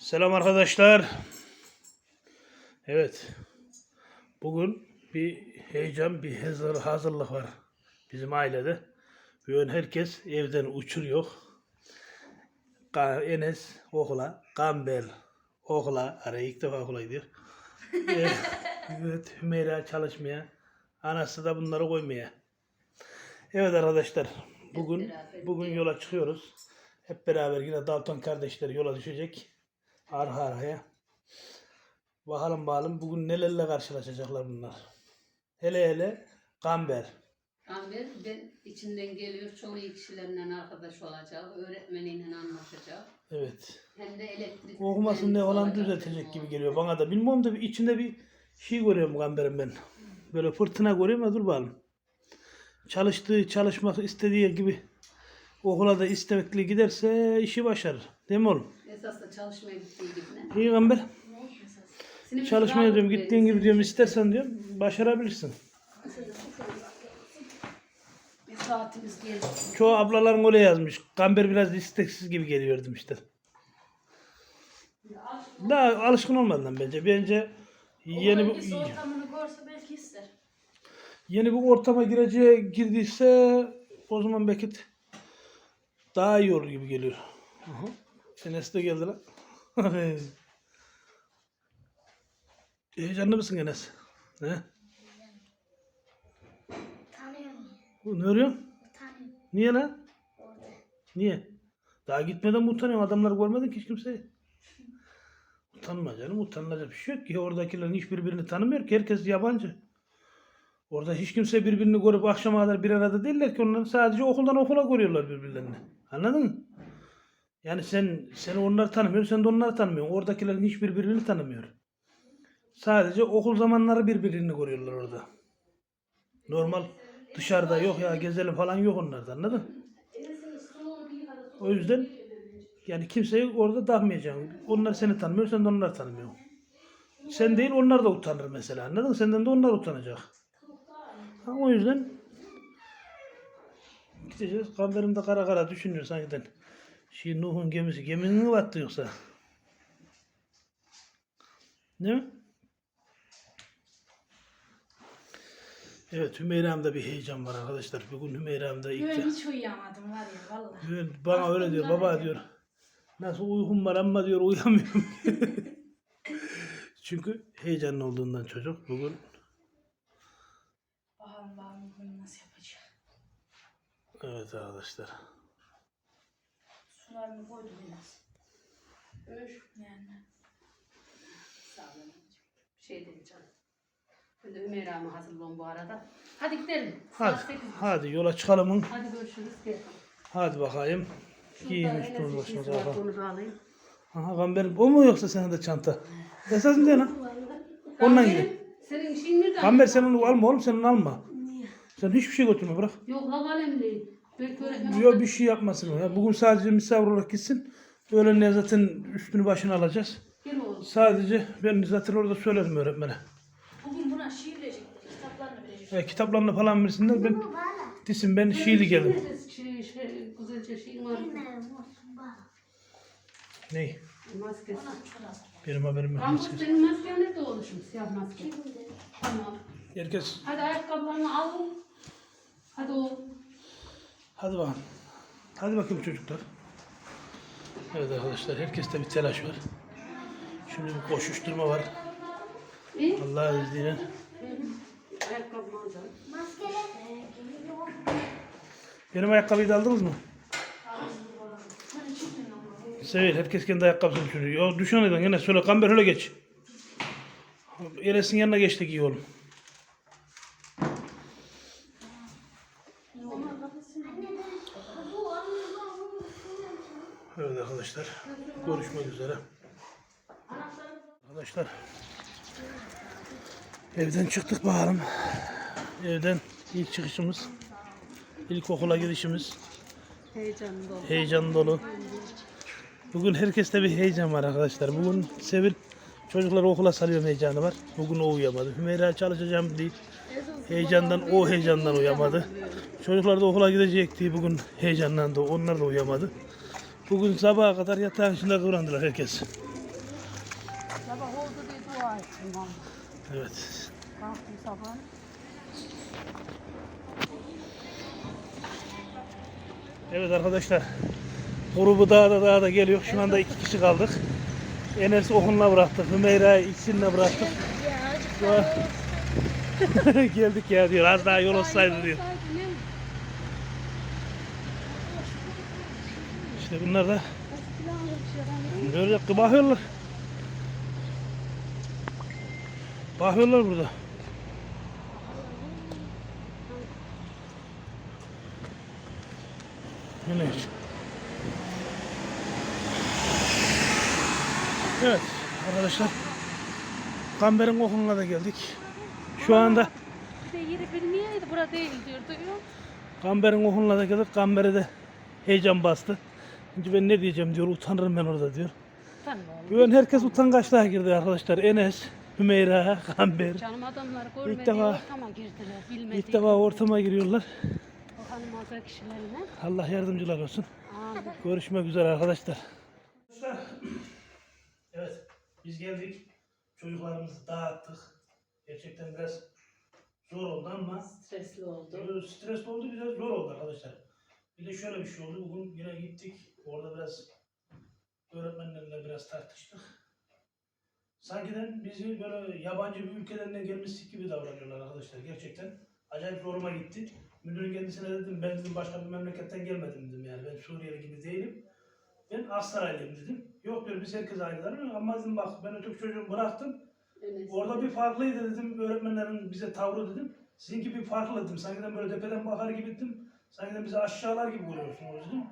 Selam arkadaşlar. Evet. Bugün bir heyecan, bir hazır, hazırlık var bizim ailede. Bugün herkes evden uçuruyor. Enes okula, Gamber okula, araya ilk defa okula gidiyor. evet, evet, Hümeyra çalışmaya, anası da bunları koymaya. Evet arkadaşlar, bugün bugün yola çıkıyoruz. Hep beraber yine Dalton kardeşler yola düşecek. Arka arkaya. Bakalım bakalım bugün nelerle karşılaşacaklar bunlar. Hele hele Gamber. Amber ben içinden geliyor çok iyi kişilerle arkadaş olacak, öğretmeniyle anlaşacak. Evet. Hem de elektrik. Okumasını ne falan düzeltecek gibi geliyor bana da. Bilmiyorum da bir içinde bir şey görüyorum Gamber'in ben. Böyle fırtına görüyorum ya dur bakalım. Çalıştığı, çalışmak istediği gibi okula da istemekli giderse işi başarır. Değil mi oğlum? Esas da çalışmaya gittiği gibi ne? İyi Gamber. Sinimiz Çalışmaya diyorum gittiğin gibi diyorum istersen diyorum başarabilirsin. Bir saatimiz geldi. Çoğu ablaların öyle yazmış. Gamber biraz isteksiz gibi geliyordum işte. Daha alışkın olmadan bence. Bence yeni bir ortamını görse belki ister. yeni bir ortama gireceği girdiyse o zaman belki daha iyi olur gibi geliyor. Aha. Enes de geldi lan. Heyecanlı mısın Enes? Ne? Tanıyorum. Ne arıyorsun? Tanıyorum. Niye lan? Orada. Niye? Daha gitmeden mi utanıyorsun? Adamları görmedin ki hiç kimseyi. Utanma canım. Utanılacak bir şey yok ki. Oradakilerin hiçbirbirini tanımıyor ki. Herkes yabancı. Orada hiç kimse birbirini görüp akşama kadar bir arada değiller ki. Onlar sadece okuldan okula görüyorlar birbirlerini. Anladın mı? Yani sen seni onlar tanımıyor, sen de onları tanımıyorsun. Oradakilerin hiçbir birbirini tanımıyor. Sadece okul zamanları birbirini görüyorlar orada. Normal dışarıda yok ya gezelim falan yok onlarda anladın? O yüzden yani kimseyi orada dağmayacaksın. Onlar seni tanımıyor, sen de onları tanımıyorsun. Sen değil onlar da utanır mesela. Anladın? Senden de onlar utanacak. Ha, o yüzden gideceğiz. Kamberim de kara kara düşünüyor sanki. Şey Nuh'un gemisi. Geminin mi battı yoksa? Değil mi? Evet Hümeyra'mda bir heyecan var arkadaşlar. Bugün Hümeyra'mda ilk Ben hiç uyuyamadım var ya vallahi. Evet, Bana öyle diyor baba diyor. Nasıl uykum var ama diyor uyuyamıyorum. Çünkü heyecanlı olduğundan çocuk bugün Bakalım bunu nasıl yapacağım. evet arkadaşlar. Sularını koydum biraz. Öş. Yani. Sağ olun. Şey dedi canım. Ben de Ümeyra'mı hazırlıyorum bu arada. Hadi gidelim. Hadi, sekiz. hadi yola çıkalım. Hadi görüşürüz. Gel. Hadi bakayım. Giyin Şurada var, bakalım. Onu da alayım. Aha gamberim o mu yoksa senin de çanta? Esas ne lan? Ondan Gamber'im, gidelim. Senin işin nerede? Gamber sen onu alma oğlum sen onu alma. Sen hiçbir şey götürme bırak. Yok la kalem değil. Belki öğretmen. Yok bir şey yapmasın o ya. Bugün sadece misafir olarak gitsin. Öğlen zaten üstünü başına alacağız. Gel oğlum. Sadece ben zaten orada söylerim öğretmene. Bugün buna şiir verecekler. Kitaplarını verecek. E, kitaplarını falan versinler ben disin ben Şiili geldim. Şey, şey, güzelce şey var. Ney? Maskesi. Benim haberim yok. Rambo senin masken nerede oluşmuş? Siyah maske. Tamam. Herkes Hadi ayakkabılarını al. Hadi o. hadi bakalım. Hadi bakayım çocuklar. Evet arkadaşlar herkeste bir telaş var. Şimdi bir koşuşturma var. İyi. Allah'ın izniyle. Benim ayakkabıyı da aldınız mı? Sevil herkes kendi ayakkabısını düşünüyor. Ya düşen edin yine söyle kamber öyle geç. Eres'in yanına geçtik iyi oğlum. Evet arkadaşlar. Görüşmek üzere. Arkadaşlar. Evden çıktık bakalım. Evden ilk çıkışımız. ilk okula gidişimiz. Heyecanlı ol. Heyecan dolu. Bugün herkeste bir heyecan var arkadaşlar. Bugün Sevil çocukları okula salıyorum heyecanı var. Bugün o uyuyamadı. Hümeyra çalışacağım değil. Heyecandan o heyecandan uyuyamadı. Çocuklar da okula gidecekti. Bugün heyecanlandı. Onlar da uyuyamadı. Bugün sabaha kadar yatağın içinde kıvrandılar herkes. Evet. Kalktım sabah. Evet arkadaşlar. Grubu daha da daha da geliyor. Şu anda iki kişi kaldık. Enes Okun'la bıraktık. Hümeyra'yı ikisini bıraktık. Şu an... Geldik ya diyor. Az daha yol olsaydı diyor. İşte bunlar da böyle bakıyorlar. Bakıyorlar burada. Yine hiç. Evet arkadaşlar. Kamber'in okuluna da geldik. Şu anda yeri bilmeyeydi bura değil diyor. Kamber'in okuluna da geldik. Kamber'e de heyecan bastı. Şimdi ben ne diyeceğim diyor. Utanırım ben orada diyor. Tanrım. Bugün herkes utangaçlığa girdi arkadaşlar. Enes, Hümeyra, Kamber. Canım adamlar görmediği defa- ortama girdiler. Bilmediği. İlk defa ortama giriyorlar. O hanım kişilerine. Allah yardımcılar olsun. Amin. Görüşmek üzere arkadaşlar. Evet biz geldik. Çocuklarımızı dağıttık. Gerçekten biraz zor oldu ama Stresli oldu. Böyle stresli oldu biraz zor oldu arkadaşlar. Bir de şöyle bir şey oldu. Bugün yine gittik. Orada biraz öğretmenlerle biraz tartıştık. Sanki de bizi böyle yabancı bir ülkeden de gelmiştik gibi davranıyorlar arkadaşlar. Gerçekten acayip zoruma gitti. Müdürün kendisine dedim ben dedim başka bir memleketten gelmedim dedim yani. Ben Suriyeli gibi değilim. Ben Aksaraylıyım dedim. Yok diyor biz herkes aynı davranıyor. Ama dedim bak ben öteki çocuğumu bıraktım. Enes. Orada bir farklıydı dedim öğretmenlerin bize tavrı dedim. Sizinki bir farklı dedim. Sanki de böyle tepeden bakar gibi dedim. Sanki de bizi aşağılar gibi görüyorsunuz dedim.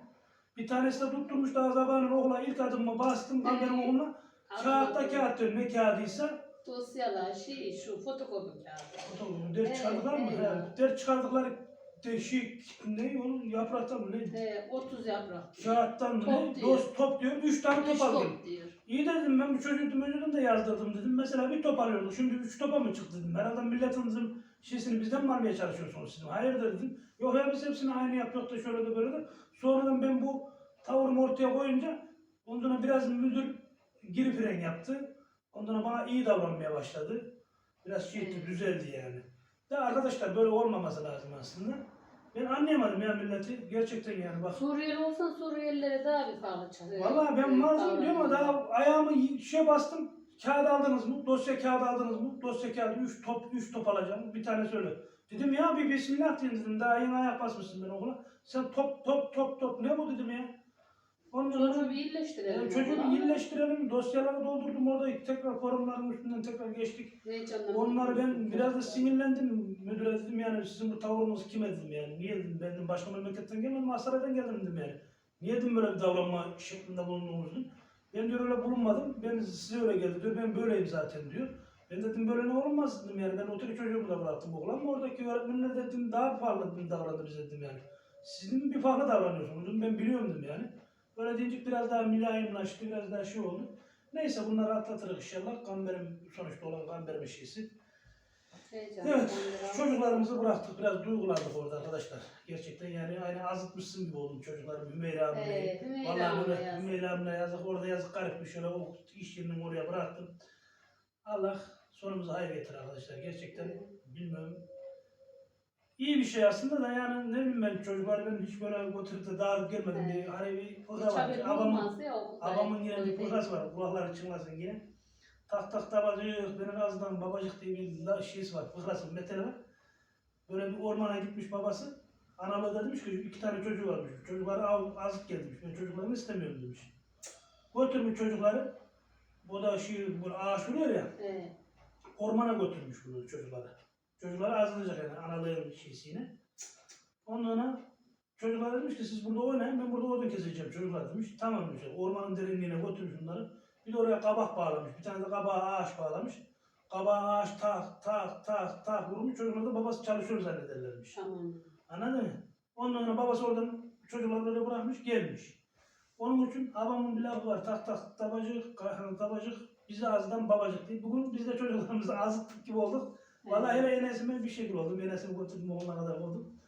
Bir tanesi de tutturmuş daha zamanın okula ilk adımımı bastım kamberin okuluna. Kağıtta kağıt ne kağıdıysa. Dosyalar, şey, şu fotokopi kağıdı. Otobüsü dert Evet, çıkardılar mı? evet. He, dert çıkardıkları değişik ne onun yapraktan mı ne? He, 30 yaprak. Kağıttan mı Top ne? diyor. Dost top diyor. Üç tane Üç top aldım. top diyor. İyi dedim ben bu çocuğu önceden de yazdırdım dedim. Mesela bir top alıyorduk. Şimdi üç topa mı çıktı dedim. Herhalde milletin dedim, şeysini bizden mi almaya çalışıyorsunuz dedim. Hayırdır dedim. Yok ya biz hepsini aynı yapıyoruz da şöyle de böyle de. Sonradan ben bu tavrımı ortaya koyunca ondan sonra biraz müdür geri fren yaptı. Ondan sonra bana iyi davranmaya başladı. Biraz şey etti, düzeldi yani. De arkadaşlar böyle olmaması lazım aslında. Ben anlayamadım ya milleti. Gerçekten yani bak. Suriyeli olsan Suriyelilere daha bir pahalı çalıyor. Vallahi ben mazlum diyorum ama daha ayağımı şey bastım. Kağıt aldınız mı? Dosya kağıdı aldınız mı? Dosya kağıdı 3 top 3 top alacağım. Bir tane söyle. Dedim ya bir bismillah dedim. Daha yeni ayak basmışsın ben okula. Sen top top top top ne bu dedim ya. Ondan sonra Çocuğu bir iyileştirelim. yani çocuğu bir iyileştirelim. Dosyaları doldurdum orada tekrar forumların üstünden tekrar geçtik. Heyecanla Onları ben biraz da sinirlendim. Müdüre dedim yani sizin bu tavrınız kime dedim yani. Niye dedim ben dedim başka memleketten gelmedim Aksaray'dan geldim dedim yani. Niye dedim böyle bir davranma şeklinde bulundunuz dedim. Ben diyor öyle bulunmadım. Ben size öyle geldi diyor. Ben böyleyim zaten diyor. Ben dedim böyle ne olmaz dedim yani. Ben otel çocuğumu da bıraktım okula ama oradaki öğretmenler dedim daha farklı dedim, davrandı bize dedim yani. Sizin bir farklı davranıyorsunuz dedim. Ben biliyorum dedim yani. Böyle deyince biraz daha mülayimlaştı, biraz daha şey oldu. Neyse bunları atlatırız inşallah. Kamberim sonuçta olan kamberim şeysi. Heyecanla Evet, çocuklarımızı bıraktık. Biraz duygulandık orada arkadaşlar. Gerçekten yani aynı azıtmışsın gibi oldum çocuklarım. Hümeyra ablayı. Ee, Hümeyra Vallahi abla böyle. Hümeyra abla yazık. Orada yazık garip bir şöyle o iş yerinin oraya bıraktım. Allah sonumuzu hayır getir arkadaşlar. Gerçekten bilmiyorum. İyi bir şey aslında da yani ne bileyim ben çocukları ben hiç böyle götürüp de dağılıp gelmedim. Evet. Bir, hani bir Hiç var. ya okulda. babamın yine bir fıkrası var. Kulakları çınlasın yine. Tak tak tabacık, benim ağzından babacık diye bir şeysi var. Fıkrası, meteli var. Böyle bir ormana gitmiş babası. Analı da demiş ki iki tane çocuğu varmış. Çocukları av, azık gelmiş. Ben çocuklarımı istemiyorum demiş. Götürmüş çocukları. Bu da şey, bu ağaç vuruyor ya. Evet. Ormana götürmüş bunu çocukları. Çocukları azlayacak yani analığın şeysine. Ondan çocuklar demiş ki siz burada oynayın ben burada odun keseceğim çocuklar demiş. Tamam demiş. Ormanın derinliğine götürmüş bunları. Bir de oraya kabak bağlamış. Bir tane de kabağa ağaç bağlamış. Kabağa ağaç tak tak tak tak vurmuş. Çocuklar da babası çalışıyor zannederlermiş. Tamam. Anladın mı? Ondan sonra babası oradan çocukları böyle bırakmış gelmiş. Onun için babamın bir lafı var. Tak tak tabacık, tabacık, bize ağızdan babacık diye. Bugün biz de çocuklarımızı azıttık gibi olduk. Vallahi hele Enes'ime bir şekil oldum. Enes'imi götürdüm oğluna kadar oldum.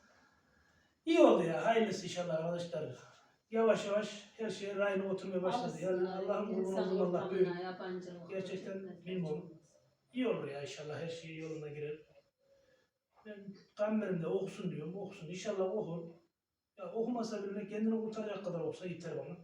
İyi oldu ya. Hayırlısı inşallah arkadaşlar. yavaş yavaş her şey rayına oturmaya başladı. Yani Allah'ın kurban insan olduğum Allah büyük. Gerçekten bilmiyorum. İyi olur ya inşallah her şey yoluna girer. Ben Gamber'im de okusun diyorum, okusun. İnşallah okur. Ya okumasa bile kendini kurtaracak kadar olsa yeter bana.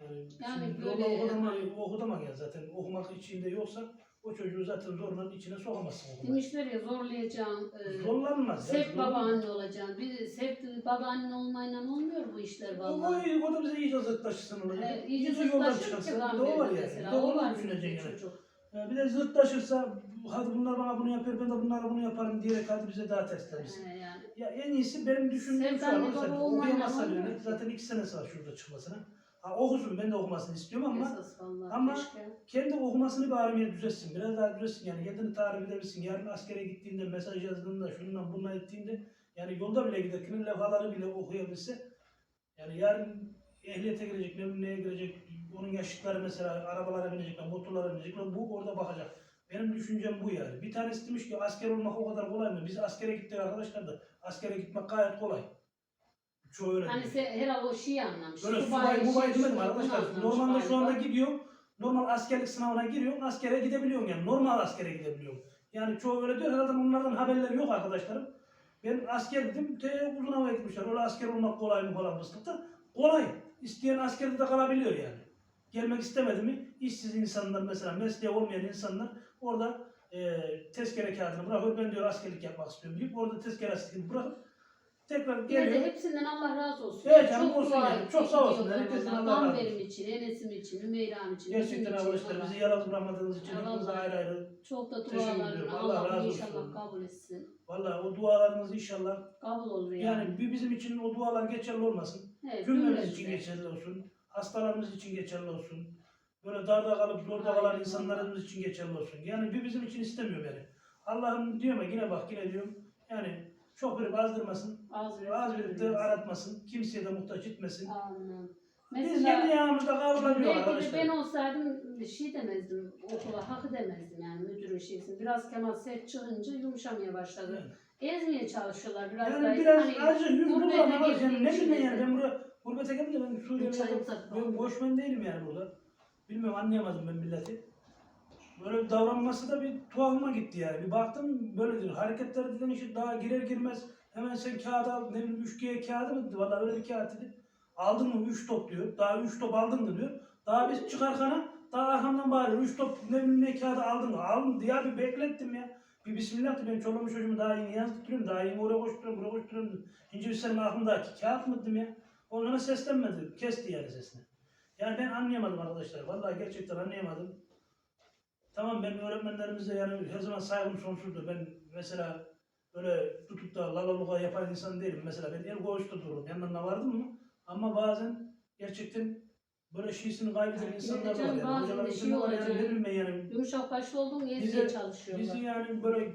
Yani, Yani böyle- okudama, okudama ya zaten. Okumak içinde yoksa o çocuğu zaten zorla içine sokamazsın okumak. Demişler ya zorlayacağım. E, Zorlanmaz. ya, Sevk zorlanmaz. babaanne olacaksın. Bir sevk babaanne olmayla olmuyor bu işler vallahi. o, o da bize iyice zıtlaşırsın onu. He, iyice yoldan çıkarsın. ki Bir de o var yani. Bir de onu düşüneceksin bizim yani. çocuk. Ya Bir de zıtlaşırsa hadi bunlar bana bunu yapıyor ben de bunlara bunu yaparım diyerek hadi bize daha terslenirsin. He, yani. Ya en iyisi benim düşündüğüm şu an Sevdanlı oysa baba okuyamazsa olmuyor bile ki. zaten iki senesi var şurada çıkmasına. Ha okusun ben de okumasını istiyorum ama Esas vallahi ama- keşke. kendi okumasını bari bir düzeltsin. Biraz daha düzeltsin yani kendini tarif edebilsin. Yarın askere gittiğinde mesaj yazdığında şundan bundan ettiğinde yani yolda bile giderken levhaları bile okuyabilse yani yarın ehliyete girecek, neye girecek, onun yaşıtları mesela arabalara binecekler, motorlara binecekler, bu orada bakacak. Benim düşüncem bu yani. Bir tanesi demiş ki asker olmak o kadar kolay mı? Biz askere gittik arkadaşlar da askere gitmek gayet kolay. Çoğu öyle Hani diyor. se, herhalde o şeyi anlamış. Böyle Subay, mubay şey, demedim arkadaşlar. Normalde şu anda gidiyor. Normal askerlik sınavına giriyorsun. Askere gidebiliyorsun yani. Normal askere gidebiliyorsun. Yani çoğu öyle diyor. Herhalde bunlardan haberleri yok arkadaşlarım. Ben asker dedim. Te uzun havaya gitmişler. Öyle asker olmak kolay mı falan fıstıkta. Kolay. İsteyen askerde de kalabiliyor yani. Gelmek istemedi mi? İşsiz insanlar mesela mesleği olmayan insanlar orada e, tezkere kağıdını bırakıyor. Ben diyor askerlik yapmak istiyorum deyip orada tezkeresini bırakıp tekrar Yine geliyor. de hepsinden Allah razı olsun. Evet canım, olsun dua yani. ettik, Çok sağ olsun. gidiyorlar Herkesin vallahi. Allah razı benim için, Enes'im için, Ümeyra'm için, Gerçekten bizim için arkadaşlar vallahi. bizi yalnız bırakmadığınız için Ya hepinize ayrı ayrı. Çok da Teşekkür dualarını ediyorum. Allah Allah razı inşallah olsun. kabul etsin. Vallahi o dualarınız inşallah Kabul olur yani. yani bir bizim için o dualar geçerli olmasın. evet, Cümlemiz cümlemize. için geçerli olsun. Hastalarımız için geçerli olsun. Böyle darda kalıp zorda Aynen. kalan insanlarımız için geçerli olsun. Yani bir bizim için istemiyor yani. Allah'ım diyor ya yine bak yine diyorum. Yani çok verip azdırmasın. Az verip Az verip de vermesin. aratmasın. Kimseye de muhtaç etmesin. Amin. Biz kendi Mesela yağımızda kavrulabiliyor belki de arkadaşlar. ben olsaydım şey demezdim okula, hak demezdim yani müdürün şeysin. Biraz Kemal sert çıkınca yumuşamaya başladı. Ezmeye çalışıyorlar biraz Yani daha. biraz hani yüz gurbete burada ama yani ne için bileyim yani ben buraya gurbete gelince ben Suriye'de Çayım ben göçmen değilim yani burada. Bilmiyorum anlayamadım ben milleti. Böyle bir davranması da bir tuhafıma gitti yani. Bir baktım böyle diyor. Hareketleri dedim işte daha girer girmez hemen sen kağıt al ne bileyim 3G kağıdı mı. Valla öyle bir kağıt dedi. Aldın mı 3 top diyor. Daha 3 top aldın mı diyor. Daha biz çıkarkana daha arkamdan bağırıyor. 3 top ne bileyim ne kağıdı aldın mı? Aldım diye bir beklettim ya. Bir bismillah de ben çoluğumu çocuğumu daha yeni yazdırıyorum. Daha yeni oraya koşturuyorum, buraya koşturuyorum. İnce senin aklındaki kağıt mı dedim ya. Onlara seslenmedi. Kesti yani sesini. Yani ben anlayamadım arkadaşlar. Vallahi gerçekten anlayamadım. Tamam ben öğretmenlerimize yani her zaman saygım sonsuzdur. Ben mesela böyle tutup da lalaluka yapan insan değilim. Mesela ben el koğuşta dururum. Yanlarına vardım mı? Ama bazen gerçekten böyle şeysini kaybeden Evet, insanlar var yani. de Hocalarımızın şey yani olacak. bileyim ben yani. Yumuşak başlı olduğun ezmeye çalışıyorlar. Bizi yani böyle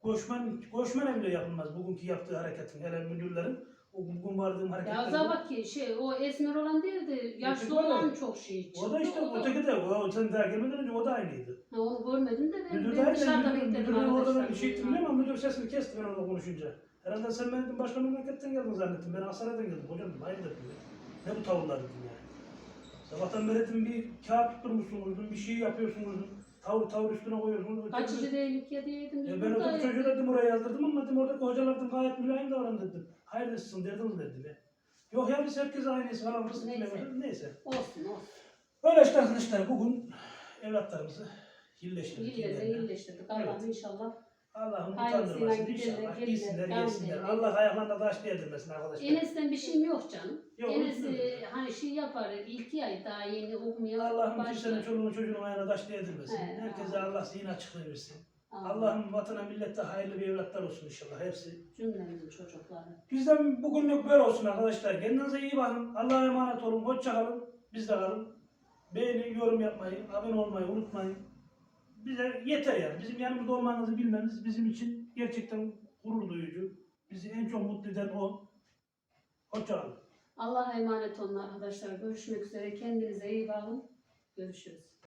koşman, koşmana bile yapılmaz bugünkü yaptığı hareketin. Hele müdürlerin o bugün vardığım Ya hareketler. Zabak ki şey o esmer olan değil de yaşlı Öteki ya. olan çok şey çıktı. O da işte O öteki de o sen daha gelmeden önce o da aynıydı. Ha, onu görmedim de ben, Müdür ben dışarıda aynı. Müdür, bekledim müdür orada arkadaşlar. şey ettim ama müdür sesini kesti ben orada konuşunca. Herhalde sen benim başka memleketten geldin zannettim. Ben Aksaray'dan geldim. Hocam hayırdır ya. Ne bu tavırlar dedim yani. Sabahtan beri dedim bir kağıt tutturmuşsunuz. Bir şey yapıyorsunuz. Tavır tavır üstüne koyuyorsunuz. Kaçıncı değilik ya diyeydin. Ya ben burada o çocuğu dedim oraya yazdırdım ama dedim oradaki hocalar dedim gayet mülayim davrandı dedim. Hayırlısın dedim ya. Yok ya biz herkes aynıyız falan Neyse. Neyse. Olsun olsun. Öyle işte arkadaşlar bugün evlatlarımızı iyileştirdik. İlle de kendilerine. iyileştirdik. Allah'ım inşallah. Allah'ım utandırmasın inşallah. yesinler. ederler. Allah ayaklarına taş değdirmesin arkadaşlar. Enes'ten bir şeyim yok canım. Yok, Enes e, hani şey yapar ilk ay daha yeni okumaya Allah'ım başlar. kimsenin çoluğunu çocuğunu ayağına taş değdirmesin. He, Herkese. Allah zihin açıklığı versin. Allah'ım vatana millete hayırlı bir evlatlar olsun inşallah hepsi. Cümlemizin çocukları. Bizden bugünlük böyle olsun arkadaşlar. Kendinize iyi bakın. Allah'a emanet olun. Hoşça kalın. Bizde kalın. Beğeni, yorum yapmayı, abone olmayı unutmayın. Bize yeter yani. Bizim yanımızda olmanızı bilmemiz bizim için gerçekten gurur duyucu. Bizi en çok mutlu eden o. Hoşça kalın. Allah'a emanet olun arkadaşlar. Görüşmek üzere. Kendinize iyi bakın. Görüşürüz.